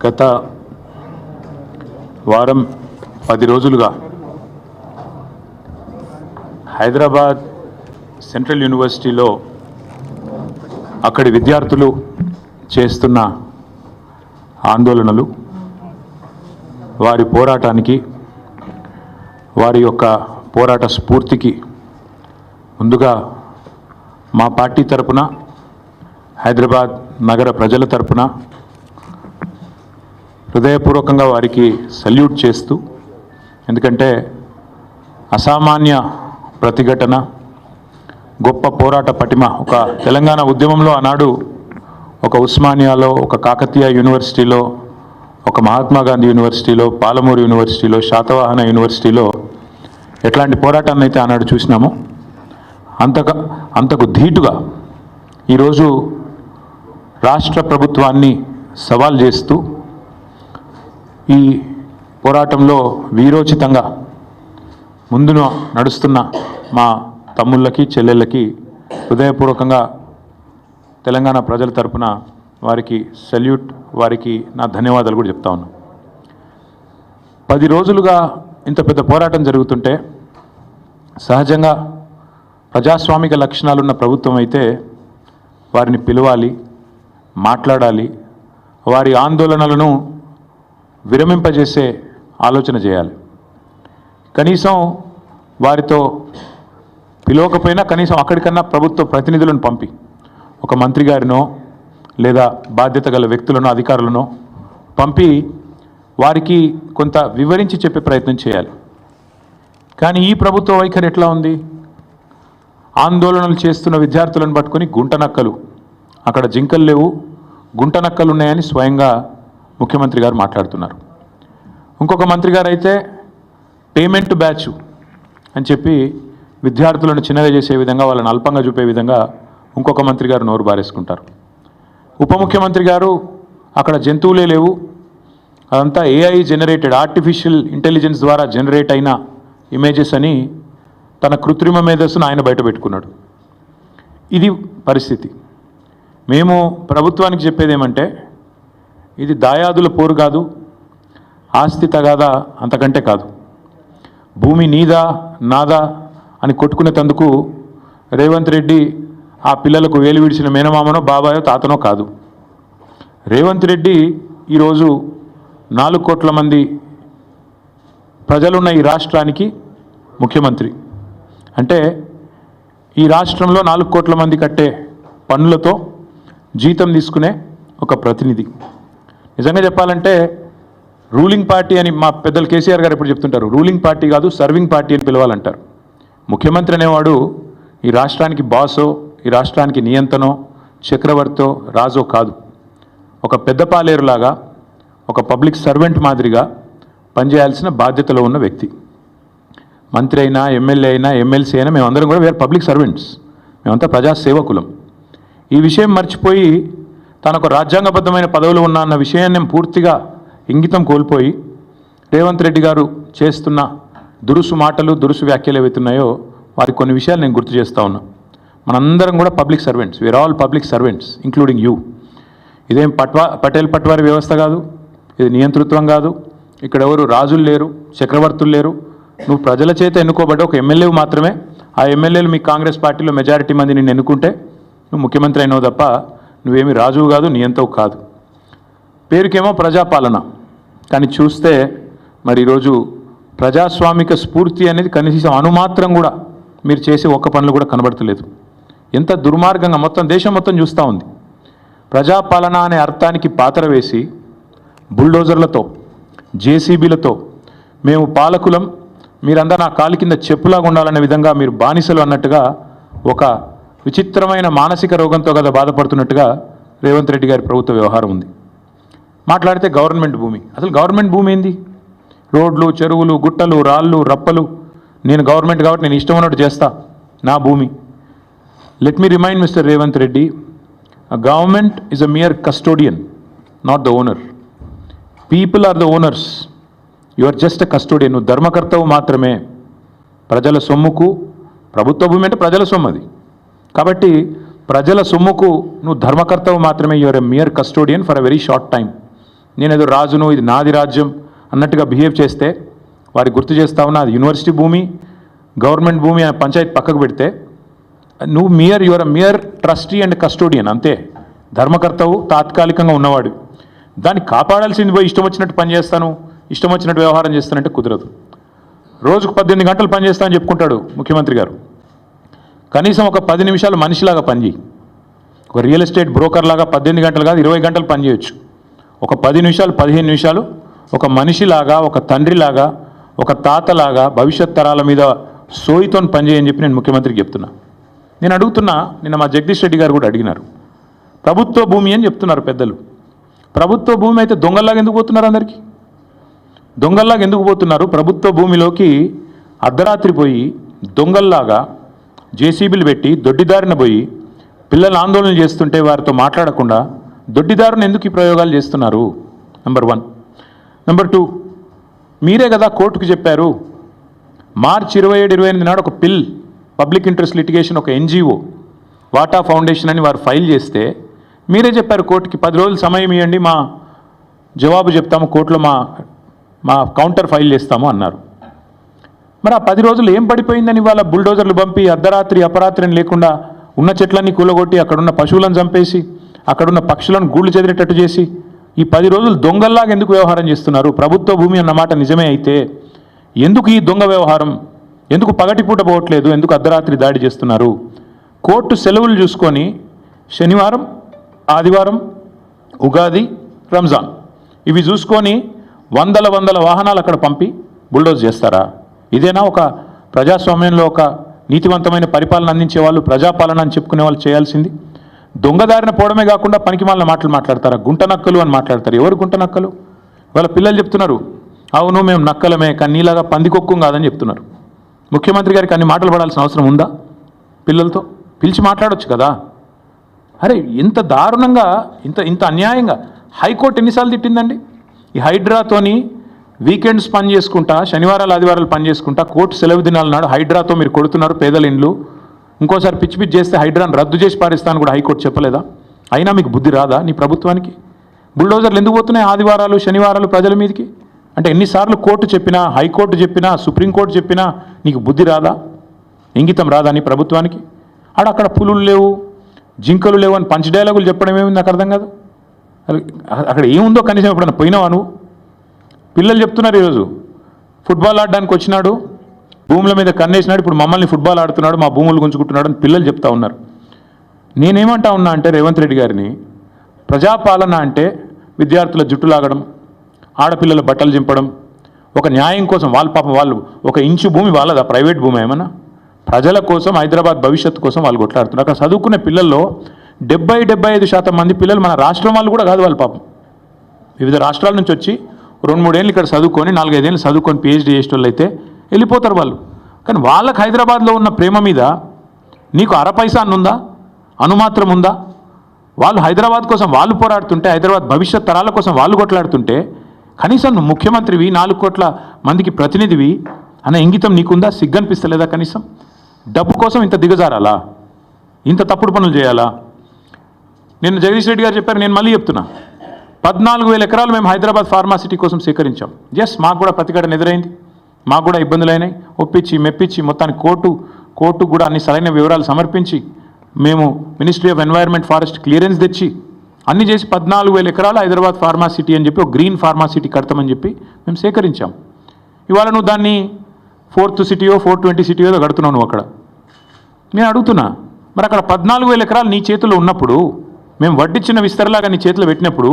గత వారం పది రోజులుగా హైదరాబాద్ సెంట్రల్ యూనివర్సిటీలో అక్కడి విద్యార్థులు చేస్తున్న ఆందోళనలు వారి పోరాటానికి వారి యొక్క పోరాట స్ఫూర్తికి ముందుగా మా పార్టీ తరపున హైదరాబాద్ నగర ప్రజల తరపున హృదయపూర్వకంగా వారికి సల్యూట్ చేస్తూ ఎందుకంటే అసామాన్య ప్రతిఘటన గొప్ప పోరాట పటిమ ఒక తెలంగాణ ఉద్యమంలో ఆనాడు ఒక ఉస్మానియాలో ఒక కాకతీయ యూనివర్సిటీలో ఒక మహాత్మా గాంధీ యూనివర్సిటీలో పాలమూరు యూనివర్సిటీలో శాతవాహన యూనివర్సిటీలో ఎట్లాంటి పోరాటాన్ని అయితే ఆనాడు చూసినామో అంతక అంతకు ధీటుగా ఈరోజు రాష్ట్ర ప్రభుత్వాన్ని సవాల్ చేస్తూ ఈ పోరాటంలో వీరోచితంగా ముందున నడుస్తున్న మా తమ్ముళ్ళకి చెల్లెళ్ళకి హృదయపూర్వకంగా తెలంగాణ ప్రజల తరపున వారికి సెల్యూట్ వారికి నా ధన్యవాదాలు కూడా చెప్తా ఉన్నా. పది రోజులుగా ఇంత పెద్ద పోరాటం జరుగుతుంటే సహజంగా ప్రజాస్వామిక లక్షణాలున్న ప్రభుత్వం అయితే వారిని పిలవాలి మాట్లాడాలి వారి ఆందోళనలను విరమింపజేసే ఆలోచన చేయాలి. కనీసం వారితో పిలవకపోయినా కనీసం అక్కడికన్నా ప్రభుత్వ ప్రతినిధులను పంపి. ఒక మంత్రి గారినో లేదా బాధ్యత గల వ్యక్తులను అధికారులను పంపి వారికి కొంత వివరించి చెప్పే ప్రయత్నం చేయాలి. కానీ ఈ ప్రభుత్వ వైఖరి ఎట్లా ఉంది? ఆందోళనలు చేస్తున్న విద్యార్థులను పట్టుకొని గుంటనక్కలు. అక్కడ జింకలు లేవు. గుంటనక్కలు ఉన్నాయని స్వయంగా ముఖ్యమంత్రి గారు మాట్లాడుతున్నారు. ఇంకొక మంత్రి గారు అయితే పేమెంట్ బ్యాచ్ అని చెప్పి విద్యార్థులను చిన్నగా చేసే విధంగా వాళ్ళని అల్పంగా చూపే విధంగా ఇంకొక మంత్రి గారు నోరు బారేసుకుంటారు. ఉప ముఖ్యమంత్రి గారు అక్కడ జంతువులే లేవు. అదంతా ఏఐ జనరేటెడ్ ఆర్టిఫిషియల్ ఇంటెలిజెన్స్ ద్వారా జనరేట్ అయిన ఇమేజెస్ అని తన కృత్రిమ మేధస్సును ఆయన బయట పెట్టుకున్నాడు. ఇది పరిస్థితి. మేము ప్రభుత్వానికి చెప్పేది ఏమంటే ఇది దాయాదుల పోరు కాదు ఆస్తి తగాదా అంతకంటే కాదు. భూమి నీదా నాదా అని కొట్టుకునేటందుకు రేవంత్ రెడ్డి ఆ పిల్లలకు వేలు విడిచిన మేనమామనో బాబాయో తాతనో కాదు. రేవంత్ రెడ్డి ఈరోజు నాలుగు కోట్ల మంది ప్రజలున్న ఈ రాష్ట్రానికి ముఖ్యమంత్రి. అంటే ఈ రాష్ట్రంలో నాలుగు కోట్ల మంది కట్టే పన్నులతో జీతం తీసుకునే ఒక ప్రతినిధి. నిజంగా చెప్పాలంటే రూలింగ్ పార్టీ అని మా పెద్దలు కేసీఆర్ గారు ఎప్పుడు చెప్తుంటారు రూలింగ్ పార్టీ కాదు సర్వింగ్ పార్టీ అని పిలవాలంటారు. ముఖ్యమంత్రి అనేవాడు ఈ రాష్ట్రానికి బాసో ఈ రాష్ట్రానికి నియంతనో చక్రవర్తో రాజో కాదు. ఒక పెద్ద పాలేరులాగా ఒక పబ్లిక్ సర్వెంట్ మాదిరిగా పనిచేయాల్సిన బాధ్యతలో ఉన్న వ్యక్తి. మంత్రి అయినా ఎమ్మెల్యే అయినా ఎమ్మెల్సీ అయినా మేమందరం కూడా వేరే పబ్లిక్ సర్వెంట్స్ మేమంతా ప్రజాసేవకులం. ఈ విషయం మర్చిపోయి తనకు రాజ్యాంగబద్ధమైన పదవులు ఉన్న అన్న విషయాన్ని పూర్తిగా ఇంగితం కోల్పోయి రేవంత్ రెడ్డి గారు చేస్తున్న దురుసు మాటలు దురుసు వ్యాఖ్యలు ఏవైతున్నాయో వారికి కొన్ని విషయాలు నేను గుర్తు చేస్తా ఉన్నా. మనందరం కూడా public servants. We are all public servants including you ఇదేం పట్వా పటేల్ పట్వారి వ్యవస్థ కాదు ఇది నియంతృత్వం కాదు. ఇక్కడ ఎవరు రాజులు లేరు చక్రవర్తులు లేరు. నువ్వు ప్రజల చేత ఎన్నుకోబడ్డ ఒక ఎమ్మెల్యే మాత్రమే. ఆ ఎమ్మెల్యేలు మీ కాంగ్రెస్ పార్టీలో మెజారిటీ మంది నిన్ను ఎన్నుకుంటే నువ్వు ముఖ్యమంత్రి అయినావు తప్ప నువ్వేమి రాజువు కాదు నియంతవు కాదు. పేరుకేమో ప్రజాపాలన. కానీ చూస్తే మరి ఈరోజు ప్రజాస్వామిక స్ఫూర్తి అనేది కనీసం అనుమాత్రం కూడా మీరు చేసే ఒక్క పనులు కూడా కనబడతలేదు. ఎంత దుర్మార్గంగా మొత్తం దేశం మొత్తం చూస్తూ ఉంది. ప్రజాపాలన అనే అర్థానికి పాత్ర వేసి బుల్డోజర్లతో జేసీబీలతో మేము పాలకులం మీరందరూ నా కాలు కింద చెప్పులాగా ఉండాలనే విధంగా మీరు బానిసలు అన్నట్టుగా ఒక విచిత్రమైన మానసిక రోగంతో కదా బాధపడుతున్నట్టుగా రేవంత్ రెడ్డి గారి ప్రభుత్వ వ్యవహారం ఉంది. మాట్లాడితే గవర్నమెంట్ భూమి. అసలు గవర్నమెంట్ భూమి ఏంది? రోడ్లు చెరువులు గుట్టలు రాళ్ళు రప్పలు. నేను గవర్నమెంట్ కాబట్టి నేను ఇష్టం ఉన్నట్టు చేస్తా. నా భూమి. Let me remind mister Revanth Reddy government is a mere custodian not the owner people are the owners you are just a custodian నువ్వు ధర్మకర్తవు మాత్రమే. ప్రజల సొమ్ముకు ప్రభుత్వ భూమి అంటే ప్రజల సొమ్ము అది. కాబట్టి ప్రజల సొమ్ముకు నువ్వు ధర్మకర్తవు మాత్రమే. Your a mere custodian for a very short time నేనేదో రాజును ఇది నాది రాజ్యం అన్నట్టుగా బిహేవ్ చేస్తే వారికి గుర్తు చేస్తా ఉన్నా అది యూనివర్సిటీ భూమి గవర్నమెంట్ భూమి అనే పంచాయతీ పక్కకు పెడితే నువ్వు mere your mere trustee and custodian అంతే. ధర్మకర్తవు తాత్కాలికంగా ఉన్నవాడు. దాన్ని కాపాడాల్సింది పోయి ఇష్టం వచ్చినట్టు పని చేస్తాను ఇష్టం వచ్చినట్టు వ్యవహారం చేస్తానంటే కుదరదు. రోజుకు పద్దెనిమిది గంటలు పనిచేస్తానని చెప్పుకుంటాడు ముఖ్యమంత్రి గారు. కనీసం ఒక పది నిమిషాలు మనిషిలాగా పనిచేయి. ఒక రియల్ ఎస్టేట్ బ్రోకర్ లాగా పద్దెనిమిది గంటలు కాదు ఇరవై గంటలు పనిచేయొచ్చు. ఒక పది నిమిషాలు పదిహేను నిమిషాలు ఒక మనిషిలాగా ఒక తండ్రిలాగా ఒక తాతలాగా భవిష్యత్ తరాల మీద సోయితో పనిచేయని చెప్పి నేను ముఖ్యమంత్రికి చెప్తున్నా. నేను అడుగుతున్నా నిన్న మా జగదీష్ రెడ్డి గారు కూడా అడిగినారు. ప్రభుత్వ భూమి అని చెప్తున్నారు పెద్దలు. ప్రభుత్వ భూమి అయితే దొంగల్లాగా ఎందుకు పోతున్నారు అందరికీ? దొంగల్లాగా ఎందుకు పోతున్నారు? ప్రభుత్వ భూమిలోకి అర్ధరాత్రి పోయి దొంగల్లాగా జేసీబీలు పెట్టి దొడ్డిదారిన పోయి పిల్లలు ఆందోళన చేస్తుంటే వారితో మాట్లాడకుండా దొడ్డిదారుని ఎందుకు ఈ ప్రయోగాలు చేస్తున్నారు? నెంబర్ వన్ నెంబర్ టూ మీరే కదా కోర్టుకు చెప్పారు మార్చి ఇరవై ఏడు ఇరవై ఎనిమిది నాడు ఒక పిల్ పబ్లిక్ ఇంట్రెస్ట్ లిటిగేషన్ ఒక ఎన్జిఓ వాటా ఫౌండేషన్ అని వారు ఫైల్ చేస్తే మీరే చెప్పారు కోర్టుకి పది రోజులు సమయం ఇవ్వండి మా జవాబు చెప్తాము కోర్టులో మా మా కౌంటర్ ఫైల్ చేస్తాము అన్నారు. మరి ఆ పది రోజులు ఏం పడిపోయిందని వాళ్ళ బుల్డోజర్లు పంపి అర్ధరాత్రి అపరాత్రిని లేకుండా ఉన్న చెట్లన్నీ కూలగొట్టి అక్కడున్న పశువులను చంపేసి అక్కడున్న పక్షులను గూళ్ళు చెదిరేటట్టు చేసి ఈ పది రోజులు దొంగల్లాగా ఎందుకు వ్యవహారం చేస్తున్నారు? ప్రభుత్వ భూమి అన్నమాట నిజమే అయితే ఎందుకు ఈ దొంగ వ్యవహారం? ఎందుకు పగటిపూట పోవట్లేదు? ఎందుకు అర్ధరాత్రి దాడి చేస్తున్నారు? కోర్టు సెలవులు చూసుకొని శనివారం ఆదివారం ఉగాది రంజాన్ ఇవి చూసుకొని వందల వందల వాహనాలు అక్కడ పంపి బుల్డోజ్ చేస్తారా? ఇదేనా ఒక ప్రజాస్వామ్యంలో ఒక నీతివంతమైన పరిపాలన అందించే వాళ్ళు ప్రజాపాలన అని చెప్పుకునే వాళ్ళు చేయాల్సింది? దొంగదారిన పోవడమే కాకుండా పనికి మాలిన మాటలు మాట్లాడతారా? గుంట నక్కలు అని మాట్లాడతారు. ఎవరు గుంట నక్కలు? వాళ్ళ పిల్లలు చెప్తున్నారు అవును మేము నక్కలమే కానీ నీలాగా పందికొక్కు కాదని చెప్తున్నారు. ముఖ్యమంత్రి గారికి అన్ని మాటలు పడాల్సిన అవసరం ఉందా పిల్లలతో? పిలిచి మాట్లాడొచ్చు కదా. అరే ఇంత దారుణంగా ఇంత ఇంత అన్యాయంగా హైకోర్టు ఎన్నిసార్లు తిట్టిందండి? ఈ హైడ్రాతోని వీకెండ్స్ పని చేసుకుంటా శనివారాలు ఆదివారాలు పని చేసుకుంటా కోర్టు సెలవు దినాల నాడు హైడ్రాతో మీరు కొడుతున్నారు పేదల ఇండ్లు. ఇంకోసారి పిచ్చి పిచ్చి చేస్తే హైడ్రాను రద్దు చేసి పారిస్తాను కూడా హైకోర్టు చెప్పలేదా? అయినా మీకు బుద్ధి రాదా నీ ప్రభుత్వానికి? బుల్డోజర్లు ఎందుకు పోతున్నాయి ఆదివారాలు శనివారాలు ప్రజల మీదకి? అంటే ఎన్నిసార్లు కోర్టు చెప్పినా హైకోర్టు చెప్పినా సుప్రీంకోర్టు చెప్పినా నీకు బుద్ధి రాదా? ఇంగితం రాదా నీ ప్రభుత్వానికి? ఆడ అక్కడ పులులు లేవు జింకలు లేవు అని పంచ డైలాగులు చెప్పడం ఏమి నాకు అర్థం కాదు. అక్కడ ఏముందో కనీసం ఎప్పుడైనా పోయినావా నువ్వు? పిల్లలు చెప్తున్నారు ఈరోజు. ఫుట్బాల్ ఆడడానికి వచ్చినాడు. భూముల మీద కన్నేసినాడు. ఇప్పుడు మమ్మల్ని ఫుట్బాల్ ఆడుతున్నాడు మా భూములు గుంజుకుంటున్నాడు అని పిల్లలు చెప్తా ఉన్నారు. నేనేమంటా ఉన్నా అంటే రేవంత్ రెడ్డి గారిని ప్రజాపాలన అంటే విద్యార్థుల జుట్టు లాగడం ఆడపిల్లల బట్టలు చింపడం ఒక న్యాయం కోసం వాళ్ళ పాపం వాళ్ళు ఒక ఇంచు భూమి వాళ్ళదా? ప్రైవేట్ భూమి ఏమన్నా? ప్రజల కోసం హైదరాబాద్ భవిష్యత్తు కోసం వాళ్ళు కొట్లాడుతున్నారు. అక్కడ చదువుకునే పిల్లల్లో డెబ్బై డెబ్బై ఐదు శాతం మంది పిల్లలు మన రాష్ట్రం వాళ్ళు కూడా కాదు వాళ్ళ పాపం. వివిధ రాష్ట్రాల నుంచి వచ్చి రెండు మూడేళ్ళు ఇక్కడ చదువుకొని నాలుగైదేళ్ళు చదువుకొని పిహెచ్డీ చేసే వాళ్ళు అయితే వెళ్ళిపోతారు వాళ్ళు. కానీ వాళ్ళకి హైదరాబాద్లో ఉన్న ప్రేమ మీద నీకు అర పైసా ఉందా అనుమాత్రం ఉందా? వాళ్ళు హైదరాబాద్ కోసం వాళ్ళు పోరాడుతుంటే హైదరాబాద్ భవిష్యత్ తరాల కోసం వాళ్ళు కొట్లాడుతుంటే కనీసం నువ్వు ముఖ్యమంత్రివి నాలుగు కోట్ల మందికి ప్రతినిధివి అన్న ఇంగితం నీకుందా? సిగ్గనిపిస్తలేదా కనీసం? డబ్బు కోసం ఇంత దిగజారాలా? ఇంత తప్పుడు పనులు చేయాలా? నిన్న జగదీష్ రెడ్డి గారు చెప్పారు నేను మళ్ళీ చెప్తున్నా. పద్నాలుగు వేల ఎకరాలు మేము హైదరాబాద్ ఫార్మాసిటీ కోసం సేకరించాం. ఎస్ మాకు కూడా ప్రతిఘటన ఎదురైంది. మాకు కూడా ఇబ్బందులు అయినాయి ఒప్పించి మెప్పించి మొత్తాన్ని కోర్టు కోర్టు కూడా అన్ని సరైన వివరాలు సమర్పించి మేము ministry of environment forest clearance తెచ్చి అన్ని చేసి పద్నాలుగు వేల ఎకరాలు హైదరాబాద్ ఫార్మాసిటీ అని చెప్పి ఒక గ్రీన్ ఫార్మాసిటీ కడతామని చెప్పి మేము సేకరించాం. ఇవాళ నువ్వు దాన్ని ఫోర్త్ సిటీయో ఫోర్ ట్వంటీ సిటీయో కడుతున్నావు నువ్వు అక్కడ. నేను అడుగుతున్నా మరి అక్కడ పద్నాలుగు వేల ఎకరాలు నీ చేతిలో ఉన్నప్పుడు మేము వడ్డిచ్చిన విస్తరలాగా నీ చేతిలో పెట్టినప్పుడు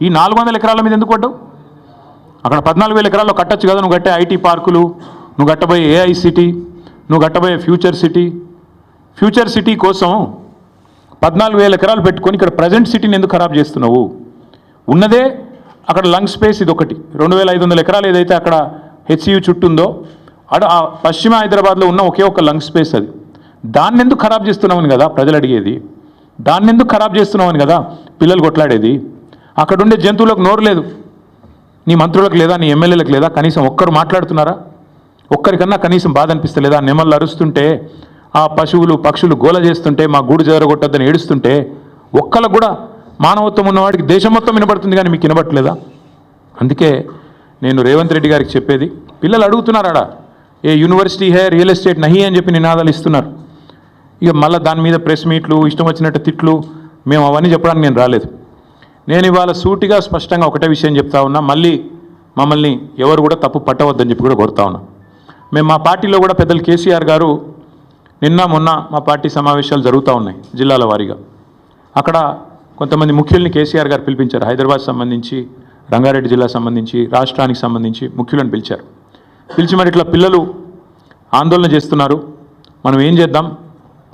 ఈ నాలుగు వందల ఎకరాల మీద ఎందుకు పడ్డావు? అక్కడ పద్నాలుగు వేల ఎకరాల్లో కట్టొచ్చు కదా నువ్వు కట్టే ఐటీ పార్కులు నువ్వు కట్టబోయే ఏఐ సిటీ నువ్వు కట్టబోయే ఫ్యూచర్ సిటీ. ఫ్యూచర్ సిటీ కోసం పద్నాలుగు వేల ఎకరాలు పెట్టుకొని ఇక్కడ ప్రజెంట్ సిటీని ఎందుకు ఖరాబ్ చేస్తున్నావు? ఉన్నదే అక్కడ లంగ్ స్పేస్ ఇది ఒకటి రెండు వేల ఐదు వందల ఎకరాలు ఏదైతే అక్కడ హెచ్సియు చుట్టూ ఉందో అడ ఆ పశ్చిమ హైదరాబాద్లో ఉన్న ఒకే ఒక లంగ్ స్పేస్ అది. దాన్ని ఎందుకు ఖరాబ్ చేస్తున్నామని కదా ప్రజలు అడిగేది. దాన్ని ఎందుకు ఖరాబ్ చేస్తున్నామని కదా పిల్లలు కొట్లాడేది. అక్కడ ఉండే జంతువులకు నోరు లేదు. నీ మంత్రులకు లేదా నీ ఎమ్మెల్యేలకు లేదా కనీసం ఒక్కరు మాట్లాడుతున్నారా? ఒక్కరికన్నా కనీసం బాధ అనిపిస్తలేదా? నెమళ్ళు అరుస్తుంటే ఆ పశువులు పక్షులు గోల చేస్తుంటే మా గూడు జరగొట్టద్దని ఏడుస్తుంటే ఒక్కలకు కూడా మానవత్వం ఉన్నవాడికి దేశం మొత్తం వినబడుతుంది కానీ మీకు వినబట్టలేదా? అందుకే నేను రేవంత్ రెడ్డి గారికి చెప్పేది పిల్లలు అడుగుతున్నారాడా? ఏ యూనివర్సిటీ హే రియల్ ఎస్టేట్ నహి అని చెప్పి నినాదాలు ఇస్తున్నారు. ఇక మళ్ళీ దాని మీద ప్రెస్ మీట్లు ఇష్టం వచ్చినట్టు తిట్లు మేము అవన్నీ చెప్పడానికి నేను రాలేదు. నేను ఇవాళ సూటిగా స్పష్టంగా ఒకటే విషయం చెప్తా ఉన్నా. మళ్ళీ మమ్మల్ని ఎవరు కూడా తప్పు పట్టవద్దని చెప్పి కూడా కోరుతా ఉన్నా. మేము మా పార్టీలో కూడా పెద్దలు కేసీఆర్ గారు నిన్న మొన్న మా పార్టీ సమావేశాలు జరుగుతూ ఉన్నాయి జిల్లాల వారీగా. అక్కడ కొంతమంది ముఖ్యుల్ని కేసీఆర్ గారు పిలిపించారు. హైదరాబాద్ సంబంధించి రంగారెడ్డి జిల్లా సంబంధించి రాష్ట్రానికి సంబంధించి ముఖ్యులను పిలిచారు. పిలిచి మరి ఇట్లా పిల్లలు ఆందోళన చేస్తున్నారు. మనం ఏం చేద్దాం?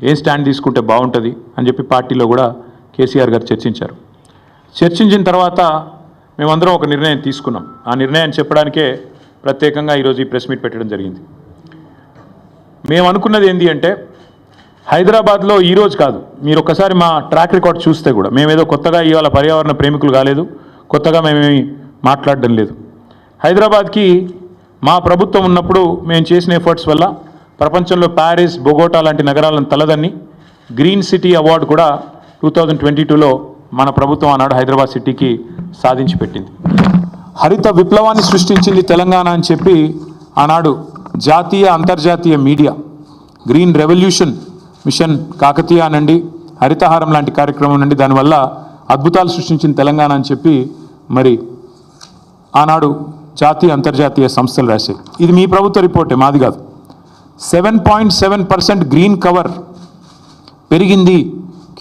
ఏం స్టాండ్ తీసుకుంటే బాగుంటుంది? అని చెప్పి పార్టీలో కూడా కేసీఆర్ గారు చర్చించారు. చర్చించిన తర్వాత మేమందరం ఒక నిర్ణయం తీసుకున్నాం. ఆ నిర్ణయాన్ని చెప్పడానికే ప్రత్యేకంగా ఈరోజు ఈ ప్రెస్ మీట్ పెట్టడం జరిగింది. మేము అనుకున్నది ఏంటి అంటే హైదరాబాద్లో ఈరోజు కాదు మీరు ఒక్కసారి మా ట్రాక్ రికార్డ్ చూస్తే కూడా మేమేదో కొత్తగా ఇవాళ పర్యావరణ ప్రేమికులు కాలేదు కొత్తగా మేమేమి మాట్లాడడం లేదు. హైదరాబాద్కి మా ప్రభుత్వం ఉన్నప్పుడు మేము చేసిన ఎఫర్ట్స్ వల్ల ప్రపంచంలో ప్యారిస్ బొగోటా లాంటి నగరాలను తలదన్ని గ్రీన్ సిటీ అవార్డు కూడా టూ థౌజండ్ ట్వంటీ టూలో మన ప్రభుత్వం ఆనాడు హైదరాబాద్ సిటీకి సాధించి పెట్టింది. హరిత విప్లవాన్ని సృష్టించింది తెలంగాణ అని చెప్పి ఆనాడు జాతీయ అంతర్జాతీయ media green revolution mission Kakatiya అనండి హరితహారం లాంటి కార్యక్రమం నుండి దానివల్ల అద్భుతాలు సృష్టించిన తెలంగాణ అని చెప్పి మరి ఆనాడు జాతీయ అంతర్జాతీయ సంస్థలు రాశాయి. ఇది మీ ప్రభుత్వ రిపోర్టే మాది కాదు. Seven point seven percent green cover పెరిగింది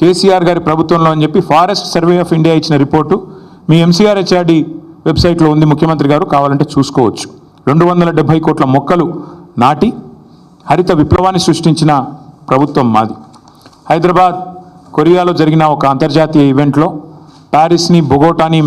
కేసీఆర్ గారి ప్రభుత్వంలో అని చెప్పి ఫారెస్ట్ సర్వే ఆఫ్ ఇండియా ఇచ్చిన రిపోర్టు మీ ఎంసీఆర్ హెచ్ఆర్డి వెబ్సైట్లో ఉంది ముఖ్యమంత్రి గారు కావాలంటే చూసుకోవచ్చు. రెండు వందల డెబ్బై కోట్ల మొక్కలు నాటి హరిత విప్లవాన్ని సృష్టించిన ప్రభుత్వం మాది. హైదరాబాద్ కొరియాలో జరిగిన ఒక అంతర్జాతీయ ఈవెంట్లో ప్యారిస్ని బొగోటాని